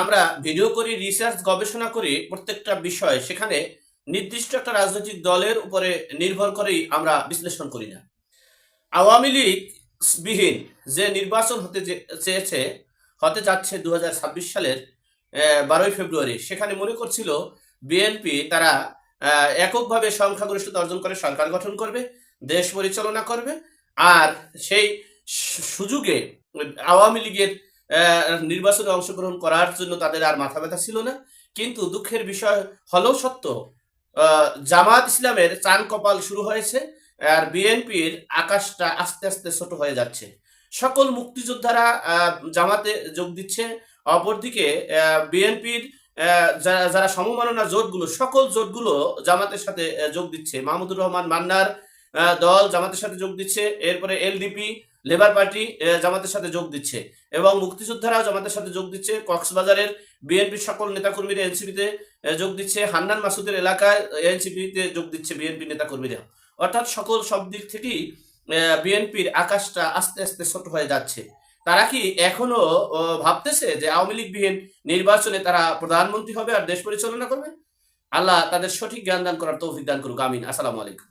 আমরা ভিডিও করি রিসার্চ গবেষণা করি প্রত্যেকটা বিষয়, সেখানে নির্দিষ্ট একটা রাজনৈতিক দলের উপরে নির্ভর করেই আমরা বিশ্লেষণ করি না। আওয়ামী লীগ বিহীন যে নির্বাচন হতে চেয়েছে, হতে যাচ্ছে দু হাজার ছাব্বিশ সালের বারোই ফেব্রুয়ারি। সেখানে মনে করছিল বিএনপি তারা এককভাবে সংখ্যাগরিষ্ঠতা অর্জন করে সরকার গঠন করবে, দেশ পরিচালনা করবে, আর সেই সুযোগে আওয়ামী লীগের নির্বাচনে অংশগ্রহণ করার জন্য তাদের আর মাথা ব্যথা ছিল না। কিন্তু দুঃখের বিষয় হলেও সত্য জামাত ইসলামের চান কপাল শুরু হয়েছে আর বিএনপির আকাশটা আস্তে আস্তে ছোট হয়ে যাচ্ছে। সকল মুক্তিযোদ্ধারা জামাতে যোগ দিচ্ছে, অপরদিকে বিএনপির যারা সমমাননা জোটগুলো, সকল জোটগুলো জামাতের সাথে যোগ দিচ্ছে। মাহমুদুর রহমান মান্নার দল জামাতের সাথে যোগ দিচ্ছে। এরপরে এলডিপি লেবার পার্টি জামাতের সাথে যোগ দিচ্ছে এবং মুক্তিযোদ্ধারাও জামাতের সাথে যোগ দিচ্ছে। কক্সবাজারের বিএনপির সকল নেতাকর্মীরা এনসিপিতে যোগ দিচ্ছে। হান্নান মাসুদের এলাকায় এনসিপিতে যোগ দিচ্ছে বিএনপি নেতাকর্মীরা। অর্থাৎ সকল সব দিক থেকেই বিএনপির আকাশটা আস্তে আস্তে ছোট হয়ে যাচ্ছে। তারা কি এখনও ভাবতেছে যে আওয়ামী লীগ বিহীন নির্বাচনে তারা প্রধানমন্ত্রী হবে আর দেশ পরিচালনা করবে? আল্লাহ তাদের সঠিক জ্ঞান দান করার তৌফিক দান করুক। আমিন। আসসালামু আলাইকুম।